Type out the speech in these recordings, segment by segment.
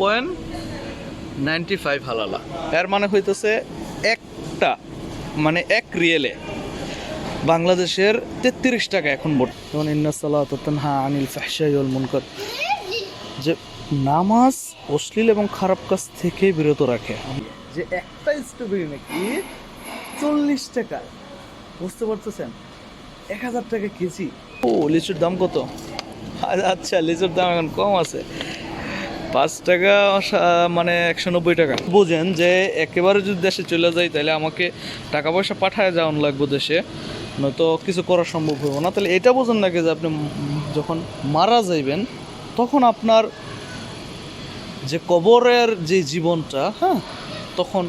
Point ninety five হালালা। এর মানে হইতেছে একটা মানে এক রিয়েলে। বাংলাদেশের তেত্রিশ টাকা এখন বর্তমান যেমন আনিল ফাহশাইল মুনকার। যে নামাজ অশ্লীল এবং খারাপ কাজ থেকে বিরত রাখে। যে একটা স্ট্রবেরি নাকি চল্লিশ টাকা, বুঝতে পারতেছেন? এক হাজার টাকা কেজি। ও, লিচুর দাম কত? আচ্ছা লিচুর দাম এখন কম আছে। পাঁচ টাকা মানে একশো নব্বই টাকা। বুঝেন যে একেবারে যদি দেশে চলে যাই, তাহলে আমাকে টাকা পয়সা পাঠায় যাওয়ান লাগবে দেশে, নয়তো কিছু করা সম্ভব হবে না। তাহলে এটা বোঝেন নাকি যে আপনি যখন মারা যাইবেন, তখন আপনার যে কবরের যে জীবনটা হ্যাঁ তখন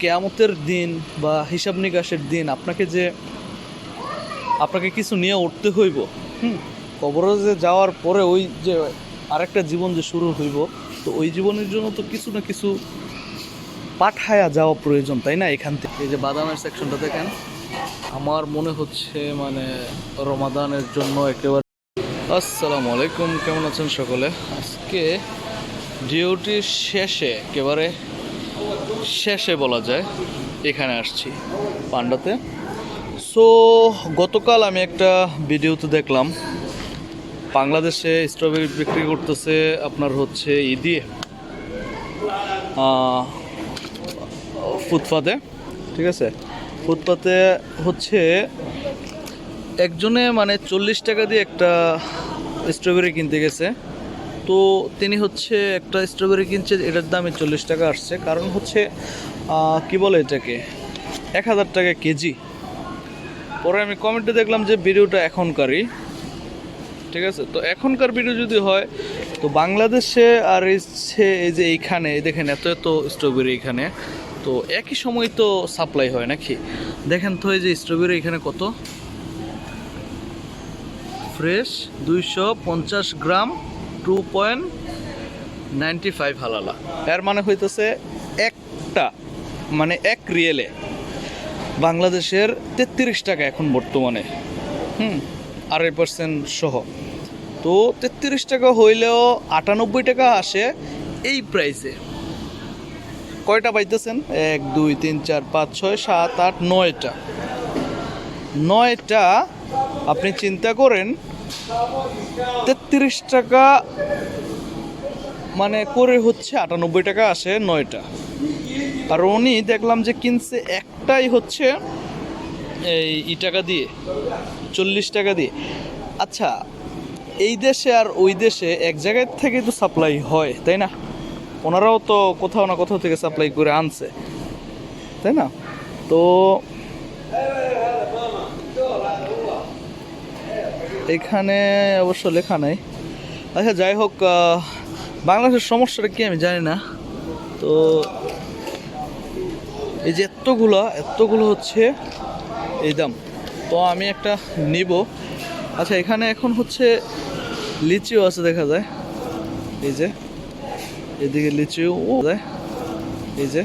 কেয়ামতের দিন বা হিসাব নিকাশের দিন আপনাকে যে, আপনাকে কিছু নিয়ে উঠতে হইব, হুম, কবরে যে যাওয়ার পরে ওই যে আরেকটা জীবন যে শুরু হইব, তো ওই জীবনের জন্য তো কিছু না কিছু পাঠায়া যাওয়া প্রয়োজন, তাই না? এখান থেকে এই যে বাদামের সেকশনটা দেখেন, আমার মনে হচ্ছে মানে রমাদানের জন্য একেবারে আসসালামু আলাইকুম, কেমন আছেন সকলে? আজকে ডিউটির শেষে, একেবারে শেষে বলা যায়, এখানে আসছি পান্ডাতে। সো গতকাল আমি একটা ভিডিওতে দেখলাম বাংলাদেশে স্ট্রবেরি বিক্রি করতেছে আপনার হচ্ছে ইদি ফুটপাতে, ঠিক আছে? ফুটপাতে হচ্ছে একজনে মানে চল্লিশ টাকা দিয়ে একটা স্ট্রবেরি কিনতে গেছে। তো তিনি হচ্ছে একটা স্ট্রবেরি কিনছে, এটার দামে চল্লিশ টাকা আসছে। কারণ হচ্ছে কি বলে এটাকে? এক হাজার টাকা কেজি। পরে আমি কমেন্টে দেখলাম যে ভিডিওটা এখনকারই। ঠিক আছে? তো এখনকার ভিডিও যদি হয়, তো বাংলাদেশে আর হচ্ছে এই যে এইখানে, এই দেখেন এত এত স্ট্রবেরি এখানে তো একই সময় তো সাপ্লাই হয় নাকি? দেখেন তো এই যে স্ট্রবেরি এখানে কত? ফ্রেশ দুইশো পঞ্চাশ গ্রাম টু পয়েন্ট ফাইভ হালালা। এর মানে হইতেছে একটা মানে এক রিয়েলে। বাংলাদেশের তেত্রিশ টাকা এখন বর্তমানে। হুম, আড়াই পার্সেন্ট সহ। তো তেত্রিশ টাকা হইলেও আটানব্বই টাকা আসে এই প্রাইসে কয়টা পাইতেছেন? এক, দুই, তিন, চার, পাঁচ, ছয়, সাত, আট, নয়টা। নয়টা, আপনি চিন্তা করেন, তেত্রিশ টাকা মানে করে হচ্ছে আটানব্বই টাকা আসে নয়টা। আর উনি দেখলাম যে কিনছে একটাই হচ্ছে এই ই টাকা দিয়ে, চল্লিশ টাকা দিয়ে। আচ্ছা এই দেশে আর ওই দেশে এক জায়গায় থেকে তো সাপ্লাই হয়, তাই না? ওনারাও তো কোথাও না কোথাও থেকে সাপ্লাই করে আনছে, তাই না? তো এখানে অবশ্য লেখা নাই। আচ্ছা যাই হোক বাংলাদেশের সমস্যাটা কি আমি জানি না। তো এই যে এতগুলো এতগুলো হচ্ছে এই দাম। তো আমি একটা নিব। আচ্ছা এখানে এখন হচ্ছে লিচিও আছে দেখা যায়। এই যে, এদিকে লিচু ও যায়। এই যে,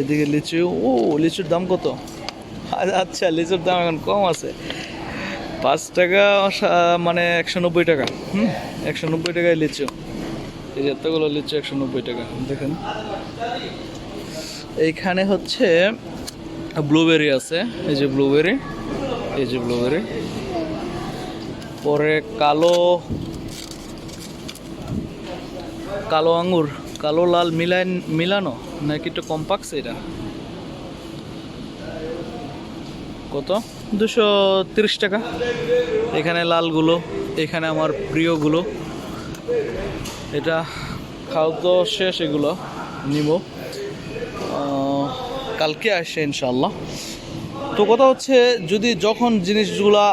এদিকে লিচু ও, লিচুর দাম কত? আচ্ছা লিচুর দাম এখন কম আছে। পাঁচ টাকা মানে একশো নব্বই টাকা। হুম, একশো নব্বই টাকায় লিচু এই যে এতগুলো লিচু একশো নব্বই টাকা। দেখেন। এইখানে হচ্ছে ব্লুবেরি আছে। এই যে ব্লুবেরি, এই যে ব্লুবেরি। পরে কালো কালো আঙ্গুর, কালো লাল মিলাই মিলানো? নাকি একটু কম্পাক্স এটা কত? দুশো তিরিশ টাকা। এখানে লালগুলো, এখানে আমার প্রিয়গুলো। এটা খাও তো শেষ এগুলো, নিব। কালকে আসে ইনশাল্লাহ তো কথা হচ্ছে, যদি যখন জিনিসগুলা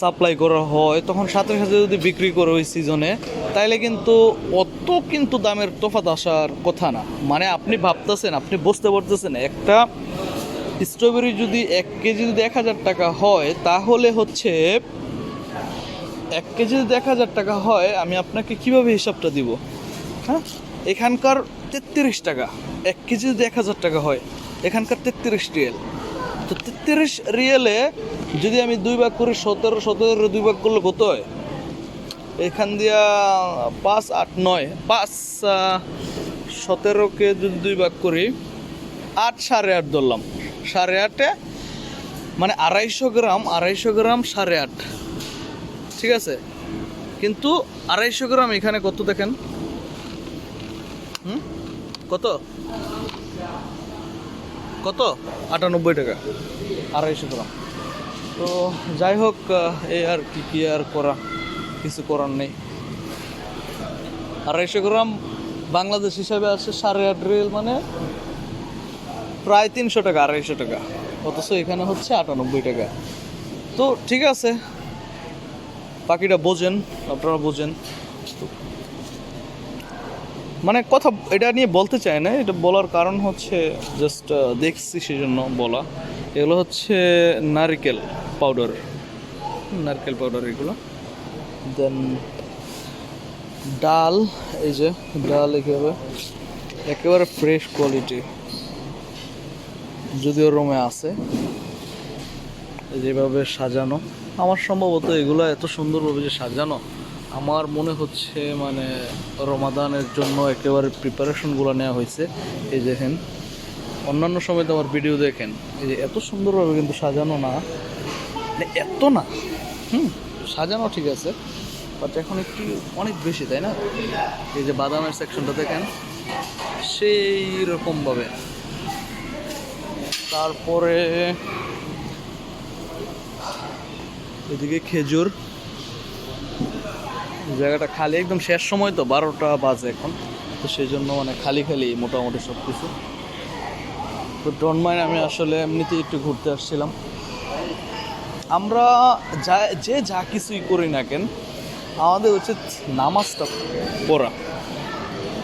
সাপ্লাই করা হয়, তখন সাথে সাথে যদি বিক্রি করে ওই সিজনে তাইলে কিন্তু অত কিন্তু দামের তফাত আসার কথা না। মানে আপনি ভাবতেছেন, আপনি বুঝতে পারতেছেন, একটা স্ট্রবেরি যদি এক কেজি যদি এক হাজার টাকা হয়, তাহলে হচ্ছে এক কেজি যদি এক হাজার টাকা হয়, আমি আপনাকে কীভাবে হিসাবটা দিব? হ্যাঁ? এখানকার তেত্রিশ টাকা। এক কেজি যদি এক হাজার টাকা হয়, এখানকার তেত্রিশ রিয়েল। তো তেত্রিশ রিয়েলে যদি আমি দুই ভাগ করি সতেরো সতেরো দুই ভাগ করলে কত হয়? এখান দিয়া পাঁচ, আট, নয়। পাঁচ সতেরোকে যদি দুই ভাগ করি, আট, সাড়ে আট ধরলাম। সাড়ে আটে মানে আড়াইশো গ্রাম আড়াইশো গ্রাম, সাড়ে আট। ঠিক আছে? কিন্তু আড়াইশো গ্রাম এখানে কত দেখেন? হুম? কত? কত? আটানব্বই টাকা। আড়াইশো গ্রাম। তো যাই হোক এই আর কি কি আর করা? কিছু করার নেই। আড়াইশো গ্রাম বাংলাদেশ হিসাবে আছে সাড়ে আট রিয়েল মানে প্রায় তিনশো টাকা, আড়াইশো টাকা। অথচ এখানে হচ্ছে আটানব্বই টাকা। তো ঠিক আছে, বাকিটা বোঝেন, আপনারা বোঝেন। মানে কথা এটা নিয়ে বলতে চাই না, এটা বলার কারণ হচ্ছে জাস্ট দেখছি সেই জন্য বলা। এগুলো হচ্ছে নারকেল পাউডার নারকেল পাউডার এগুলো। দেন ডাল, এই যে ডাল একেবারে একেবারে ফ্রেশ কোয়ালিটি যদিও রুমে আছে। যেভাবে সাজানো। আমার সম্ভবত এগুলো এত সুন্দরভাবে যে সাজানো আমার মনে হচ্ছে মানে রমাদানের জন্য একেবারে প্রিপারেশনগুলো নেওয়া হয়েছে। এই দেখেন, অন্যান্য সময় তো আমার ভিডিও দেখেন। এই যে এত সুন্দরভাবে কিন্তু সাজানো না মানে এত না, হুম, সাজানো ঠিক আছে বাট এখন একটু অনেক বেশি, তাই না? এই যে বাদামের সেকশনটা দেখেন সেই রকমভাবে তারপরে এদিকে খেজুর। জায়গাটা খালি, একদম শেষ সময় তো, বারোটা বাজে এখন। তো সেই জন্য মানে খালি খালি মোটামুটি সব কিছু তো ডন মাইন আমি আসলে এমনিতেই একটু ঘুরতে আসছিলাম। আমরা যা, যে যা কিছুই করি না কেন, আমাদের উচিত নামাজটা পড়া,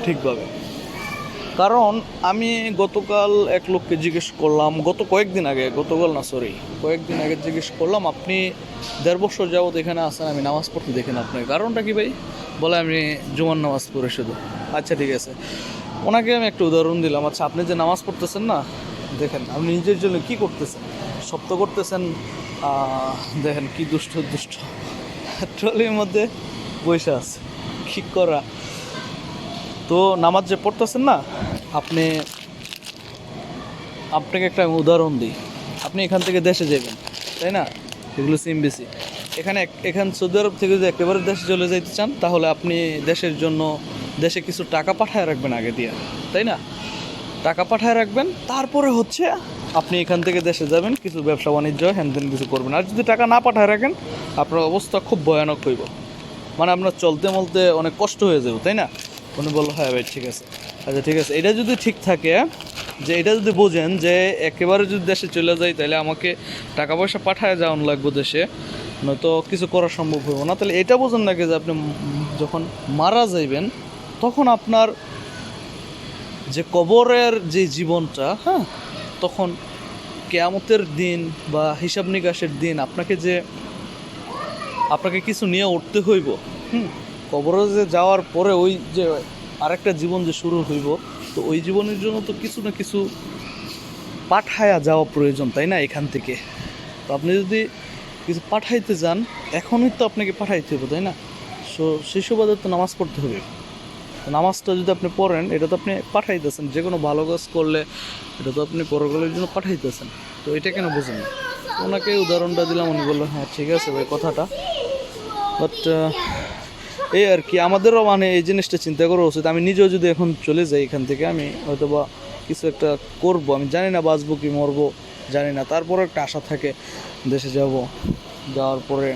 ঠিকভাবে। কারণ আমি গতকাল এক লোককে জিজ্ঞেস করলাম, গত কয়েকদিন আগে, গতকাল না সরি কয়েকদিন আগে জিজ্ঞেস করলাম, আপনি দেড় বছর যাবত এখানে আসেন আমি নামাজ পড়তে দেখি না আপনাকে। কারণটা কি ভাই? বলে, আমি জুমান নামাজ পড়ে শুধু। আচ্ছা ঠিক আছে। ওনাকে আমি একটা উদাহরণ দিলাম আচ্ছা আপনি যে নামাজ পড়তেছেন না, দেখেন, আপনি নিজের জন্য কি করতেছেন? সপ্ত করতেছেন দেখেন কি দুষ্ট দুষ্ট। ট্রলির মধ্যে বৈশা আছে। কি করা? তো নামাজ যে পড়তেছেন না, আপনি, আপনাকে একটা উদাহরণ দিই। আপনি এখান থেকে দেশে যাবেন, তাই না? এগুলো সিমবিসি এখানে এখান সৌদি আরব থেকে যদি একেবারে দেশে চলে যেতে চান, তাহলে আপনি দেশের জন্য দেশে কিছু টাকা পাঠায় রাখবেন আগে দিয়ে, তাই না? টাকা পাঠায় রাখবেন, তারপরে হচ্ছে আপনি এখান থেকে দেশে যাবেন, কিছু ব্যবসা বাণিজ্য হ্যান ত্যান কিছু করবেন। আর যদি টাকা না পাঠায় রাখেন, আপনার অবস্থা খুব ভয়ানক হইব। মানে আপনার চলতে মলতে অনেক কষ্ট হয়ে যাবে, তাই না? উনি বলল হ্যাঁ ভাই, ঠিক আছে। আচ্ছা ঠিক আছে। এটা যদি ঠিক থাকে, যে এটা যদি বোঝেন যে একেবারে যদি দেশে চলে যাই, তাহলে আমাকে টাকা পয়সা পাঠায় যাওয়ান লাগবে দেশে, নয়তো কিছু করা সম্ভব হইব না। তাহলে এটা বোঝেন নাকি যে আপনি যখন মারা যাইবেন, তখন আপনার যে কবরের যে জীবনটা হ্যাঁ তখন কেয়ামতের দিন বা হিসাব নিকাশের দিন আপনাকে যে, আপনাকে কিছু নিয়ে উঠতে হইব, হুম কবরে যে যাওয়ার পরে ওই যে আরেকটা জীবন যে শুরু হইব, তো ওই জীবনের জন্য তো কিছু না কিছু পাঠায়া যাওয়া প্রয়োজন, তাই না, এখান থেকে? তো আপনি যদি কিছু পাঠাইতে যান, এখনই তো আপনাকে পাঠাইতে হবে, তাই না? সো সুবাদে তো নামাজ পড়তে হবে। নামাজটা যদি আপনি পড়েন, এটা তো আপনি পাঠাইতেছেন, যে কোনো ভালো কাজ করলে এটা তো আপনি পরকালের জন্য পাঠাইতেছেন। তো এটা কেন বুঝেন? ওনাকে উদাহরণটা দিলাম, উনি বলল হ্যাঁ ঠিক আছে ভাই, কথাটা। বাট এই আর কি, আমাদেরও মানে এই জিনিসটা চিন্তা করা উচিত। আমি নিজেও যদি এখন চলে যাই এখান থেকে, আমি হয়তো বা কিছু একটা করব। আমি জানি না বাঁচবো কি মরবো, জানি না। তারপরে একটা আশা থাকে, দেশে যাব, যাওয়ার পরে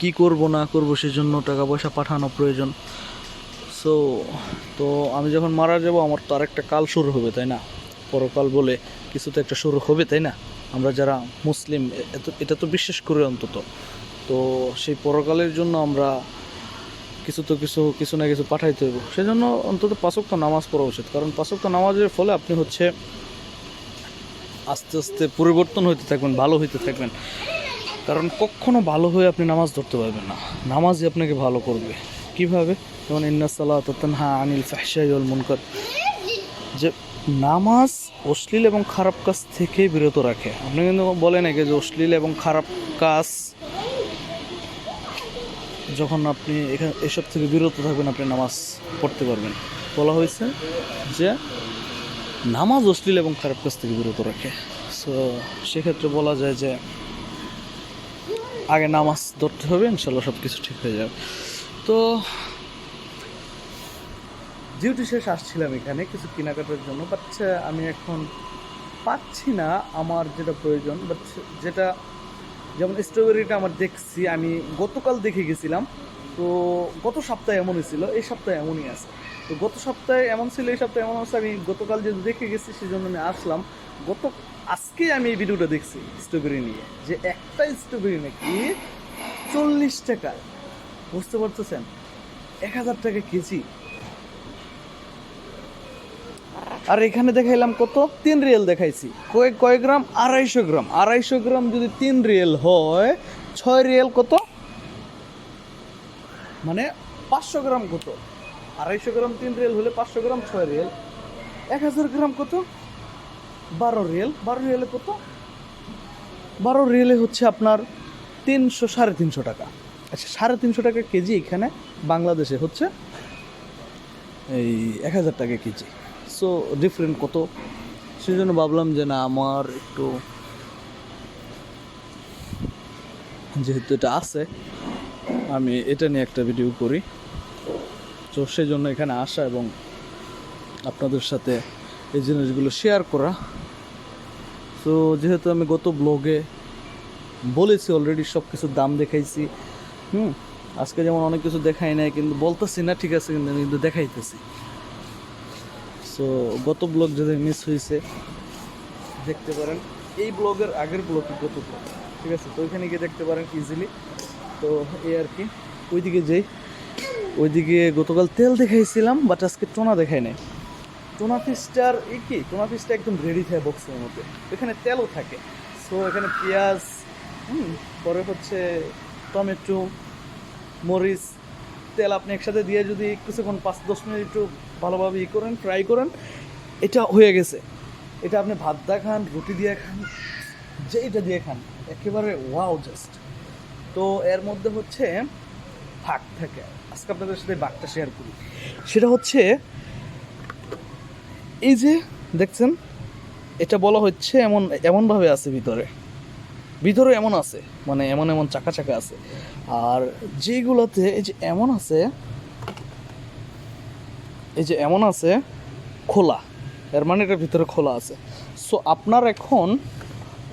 কি করব, না করব সেজন্য টাকা পয়সা পাঠানো প্রয়োজন। সো তো আমি যখন মারা যাব, আমার তো আরেকটা কাল শুরু হবে, তাই না? পরকাল বলে কিছু তো একটা শুরু হবে, তাই না? আমরা যারা মুসলিম এটা তো বিশ্বাস করি অন্তত। তো সেই পরকালের জন্য আমরা কিছু তো কিছু কিছু না কিছু পাঠাইতে হইব। সেজন্য অন্তত পাঁচক তো নামাজ পড়া উচিত। কারণ পাঁচক তো নামাজের ফলে আপনি হচ্ছে আস্তে আস্তে পরিবর্তন হইতে থাকবেন, ভালো হইতে থাকবেন। কারণ কখনো ভালো হয়ে আপনি নামাজ ধরতে পারবেন না। নামাজই আপনাকে ভালো করবে। কীভাবে? যেমন ইন্নাসাল্লাহ তানহা আনিল ফাহশাইল মুনকার। যে নামাজ অশ্লীল এবং খারাপ কাজ থেকে বিরত রাখে। আপনি কিন্তু বলে নাকি যে অশ্লীল এবং খারাপ কাজ যখন আপনি এখানে এসব থেকে বিরত থাকবেন, আপনি নামাজ পড়তে পারবেন। বলা হয়েছে যে, নামাজ অশ্লীল এবং খারাপ কাজ থেকে বিরত রাখে। সো সেক্ষেত্রে বলা যায় যে, আগে নামাজ ধরতে হবে, ইনশাল্লাহ সব কিছু ঠিক হয়ে যাবে। তো, ডিউটি শেষ আসছিলাম এখানে কিছু কেনাকাটার জন্য বাট আমি এখন পাচ্ছি না আমার যেটা প্রয়োজন বাট যেটা যেমন স্ট্রবেরিটা আমার দেখছি, আমি গতকাল দেখে গেছিলাম। তো গত সপ্তাহে এমনই ছিল, এই সপ্তাহে এমনই আছে। তো গত সপ্তাহে এমন ছিল, এই সপ্তাহে এমন আছে, আমি গতকাল যেহেতু দেখে গেছি সেই জন্য আমি আসলাম। গত, আজকে আমি এই ভিডিওটা দেখছি স্ট্রবেরি নিয়ে, যে একটা স্ট্রবেরি নাকি চল্লিশ টাকা বুঝতে পারতেছেন? এক হাজার টাকা কেজি। আর এখানে দেখাইলাম কত? তিন রিয়েল দেখাইছি। কয়েক কয় গ্রাম? আড়াইশো গ্রাম। আড়াইশো গ্রাম যদি তিন রিয়েল হয়, ছয় রিয়েল কত? মানে পাঁচশো গ্রাম কত? আড়াইশো গ্রাম তিন রিয়েল হলে পাঁচশো গ্রাম ছয় রিয়েল। এক হাজার গ্রাম কত? বারো রিয়েল। বারো রিয়েলে কত? বারো রিয়েলে হচ্ছে আপনার তিনশো, সাড়ে তিনশো টাকা। আচ্ছা সাড়ে তিনশো টাকা কেজি এখানে বাংলাদেশে হচ্ছে এই এক হাজার টাকা কেজি। সো ডিফারেন্ট কত। সেই জন্য ভাবলাম যে না, আমার একটু যেহেতু এটা আছে, আমি এটা নিয়ে একটা ভিডিও করি। তো সেই জন্য এখানে আসা এবং আপনাদের সাথে এই জিনিসগুলো শেয়ার করা। তো যেহেতু আমি গত ব্লগে বলেছি অলরেডি সব কিছুর দাম দেখাইছি, হুম, আজকে যেমন অনেক কিছু দেখাই নাই, কিন্তু বলতেছি না ঠিক আছে, কিন্তু আমি কিন্তু দেখাইতেছি। সো গত ব্লগ যদি মিস হয়েছে দেখতে পারেন। এই ব্লগের আগের ব্লগ গত ব্লগ ঠিক আছে, তো ওইখানে গিয়ে দেখতে পারেন ইজিলি তো এই আর কি। ওইদিকে যাই ওইদিকে গতকাল তেল দেখাইছিলাম বাট আজকে টোনা দেখাই নাই। টোনা ফিশটার এই কি? টোনা ফিশটা একদম রেডি থাকে বক্সের মধ্যে। এখানে তেলও থাকে। সো এখানে পেঁয়াজ, হুম, পরে হচ্ছে টমেটো, মরিচ তেল আপনি একসাথে দিয়ে যদি কিছুক্ষণ পাঁচ, দশ মিনিট একটু ভালোভাবে ই করেন ফ্রাই করেন, এটা হয়ে গেছে। এটা আপনি ভাত দা খান, রুটি দিয়ে খান যেইটা দিয়ে খান, একেবারে ওয়াও জাস্ট তো এর মধ্যে হচ্ছে ভাগ থাকে। আজকে আপনাদের সাথে ভাগটা শেয়ার করি। সেটা হচ্ছে, এই যে দেখছেন, এটা বলা হচ্ছে এমন, এমনভাবে আছে ভিতরে। ভিতরে এমন আছে মানে এমন এমন চাকা চাকা আছে। আর যেগুলোতে, এই যে এমন আছে, এই যে এমন আছে, খোলা। এর মানে এটার ভিতরে খোলা আছে। সো আপনার এখন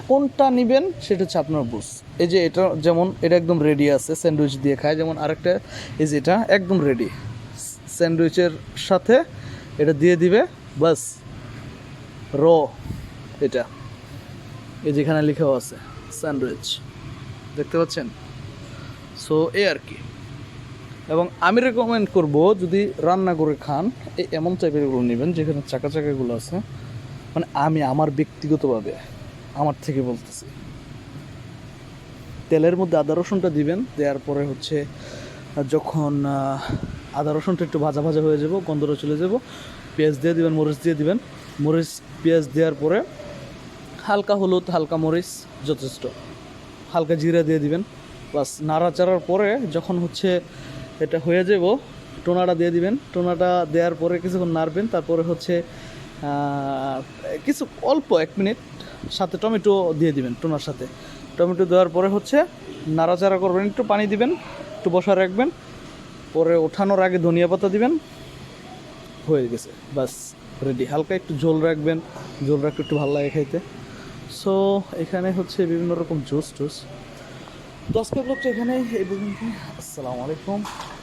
কোনটা নেবেন সেটা হচ্ছে আপনার বুঝ। এই যে এটা যেমন, এটা একদম রেডি আছে স্যান্ডউইচ দিয়ে খায়। যেমন আরেকটা, এই যে এটা একদম রেডি স্যান্ডউইচের সাথে এটা দিয়ে দিবে, বাস। র এটা। এই যেখানে লেখাও আছে স্যান্ডউইচ দেখতে পাচ্ছেন? সো এই আর কি। এবং আমি রেকমেন্ড করব যদি রান্না করে খান, এই এমন টাইপের এগুলো নেবেন যেখানে চাকা চাকাগুলো আছে। মানে আমি আমার ব্যক্তিগতভাবে, আমার থেকে বলতেছি। তেলের মধ্যে আদা রসুনটা দিবেন, দেওয়ার পরে হচ্ছে, যখন আদা রসুনটা একটু ভাজা ভাজা হয়ে যাব, গন্ধটা চলে যাব, পেঁয়াজ দিয়ে দিবেন, মরিচ দিয়ে দিবেন। মরিচ, পেঁয়াজ দেওয়ার পরে হালকা হলুদ, হালকা মরিচ যথেষ্ট। হালকা জিরা দিয়ে দিবেন। বাস নাড়াচাড়ার পরে যখন হচ্ছে এটা হয়ে যাব টোনাটা দিয়ে দিবেন। টোনাটা দেওয়ার পরে কিছুক্ষণ নাড়বেন, তারপরে হচ্ছে কিছু অল্প এক মিনিট সাথে টমেটো দিয়ে দিবেন টোনার সাথে। টমেটো দেওয়ার পরে হচ্ছে নাড়াচাড়া করবেন, একটু পানি দিবেন, একটু বসা রাখবেন, পরে ওঠানোর আগে ধনিয়া পাতা দিবেন, হয়ে গেছে বাস রেডি হালকা একটু ঝোল রাখবেন, ঝোল রাখতে একটু ভালো লাগে খাইতে। সো এখানে হচ্ছে বিভিন্ন রকম জুস টুস তো আজকের ব্লগটা এখানে এই পর্যন্ত আসসালামু আলাইকুম।